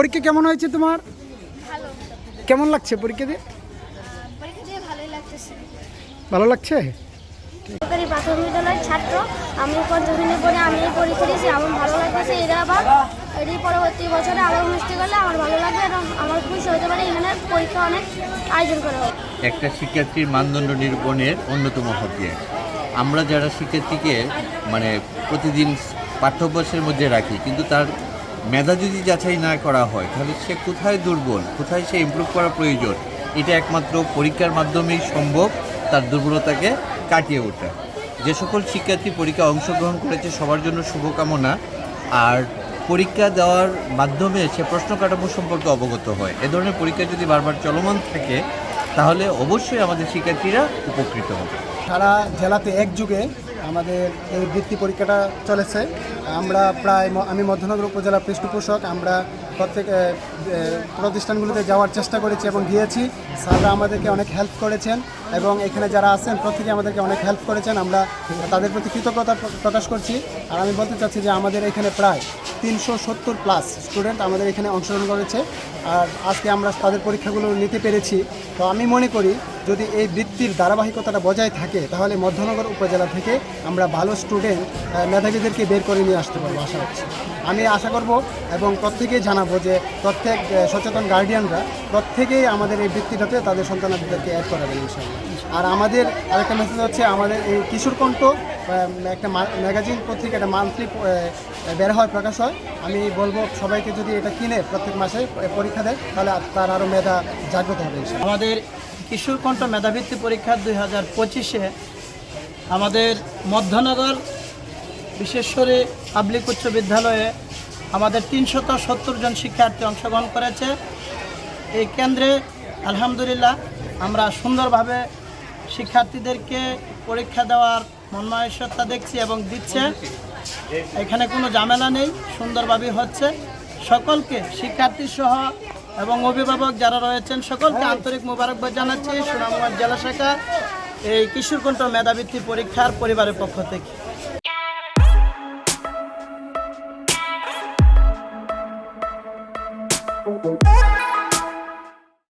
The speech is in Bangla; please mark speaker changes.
Speaker 1: পরীক্ষা কেমন হয়েছে তোমার? কেমন লাগছে পরীক্ষা দিয়ে? ভালো লাগছে?
Speaker 2: সরকারি প্রাথমিক বিদ্যালয়ের ছাত্র আমি পঞ্চমী পরে আমি এই পরীক্ষা দিয়েছি আমার ভালো লাগতেছে এরা আবার এরই পরবর্তী বছরে আবার অনুষ্ঠিত করলে আমার ভালো লাগবে এবং আমার খুশি হতে পারে এখানে পরীক্ষা অনেক আয়োজন করা হবে
Speaker 3: একটা শিক্ষার্থীর মানদণ্ড নিরূপণের অন্যতম হাতিয়ার আমরা যারা শিক্ষার্থীকে মানে প্রতিদিন পাঠ্যাভ্যাসের মধ্যে রাখি কিন্তু তার মেধা যদি যাচাই না করা হয়, তাহলে সে কোথায় দুর্বল, কোথায় সে ইমপ্রুভ করা প্রয়োজন? এটা একমাত্র পরীক্ষার মাধ্যমেই সম্ভব, তার দুর্বলতাকে কাটিয়ে ওঠা। যে সকল শিক্ষার্থী পরীক্ষা অংশগ্রহণ করেছে, সবার জন্য শুভকামনা। আর পরীক্ষা দেওয়ার মাধ্যমে সে প্রশ্ন কাঠামো সম্পর্কে অবগত হয়। এ ধরনের পরীক্ষা যদি বারবার চলমান থাকে, তাহলে অবশ্যই আমাদের শিক্ষার্থীরা উপকৃত হবে।
Speaker 4: সারা জেলাতে এক যুগে আমাদের এই বৃত্তি পরীক্ষাটা চলেছে। আমরা প্রায় আমি মধ্যনগর উপজেলা পৃষ্ঠপোষক, আমরা প্রত্যেক প্রতিষ্ঠানগুলোতে যাওয়ার চেষ্টা করেছি এবং গিয়েছি। স্যাররা আমাদেরকে অনেক হেল্প করেছেন এবং এখানে যারা আছেন প্রত্যেকে আমাদেরকে অনেক হেল্প করেছেন। আমরা তাদের প্রতি কৃতজ্ঞতা প্রকাশ করছি। আর আমি বলতে চাচ্ছি যে আমাদের এখানে প্রায় তিনশো সত্তর প্লাস স্টুডেন্ট আমাদের এখানে অংশগ্রহণ করেছে। আর আজকে আমরা তাদের পরীক্ষাগুলো নিতে পেরেছি। তো আমি মনে করি যদি এই বৃত্তির ধারাবাহিকতাটা বজায় থাকে, তাহলে মধ্যনগর উপজেলা থেকে আমরা ভালো স্টুডেন্ট মেধাবীদেরকে বের করে নিয়ে আসতে পারব, আশা করছি আমি আশা করব এবং প্রত্যেকেই জানাব যে প্রত্যেক সচেতন গার্ডিয়ানরা প্রত্যেকেই আমাদের এই বৃত্তিটাতে তাদের সন্তানদেরকে অ্যাড করাবেন, ইনশাআল্লাহ। আর আমাদের আরেকটা মেসেজ হচ্ছে, আমাদের এই কিশোর কণ্ঠ একটা ম্যাগাজিন পত্রিকা, একটা মান্থলি বের হয়, প্রকাশ হয়। আমি বলব সবাইকে যদি এটা কিনে প্রত্যেক মাসে পরীক্ষা দেয়, তাহলে তার আরও মেধা জাগ্রত হবে
Speaker 5: আমাদের কিশোরকণ্ঠ মেধাবৃত্তি পরীক্ষা দুই হাজার পঁচিশে আমাদের মধ্যনগর বিশেষরে পাবলিক উচ্চ বিদ্যালয়ে আমাদের তিনশত সত্তর জন শিক্ষার্থী অংশগ্রহণ করেছে। এই কেন্দ্রে আলহামদুলিল্লাহ আমরা সুন্দরভাবে শিক্ষার্থীদেরকে পরীক্ষা দেওয়ার মন্মায়সত্তা দেখছি এবং দিচ্ছে। এখানে কোনো ঝামেলা নেই সুন্দরভাবে হচ্ছে। সকলকে শিক্ষার্থী সহ এবং অভিভাবক যারা রয়েছেন সকলকে আন্তরিক মোবারকবাদ জানাচ্ছি সুনামগঞ্জ জেলা শাখা, এই কিশোরকণ্ঠ মেধাবৃত্তি পরীক্ষার পরিবারের পক্ষ থেকে।
Speaker 2: Thank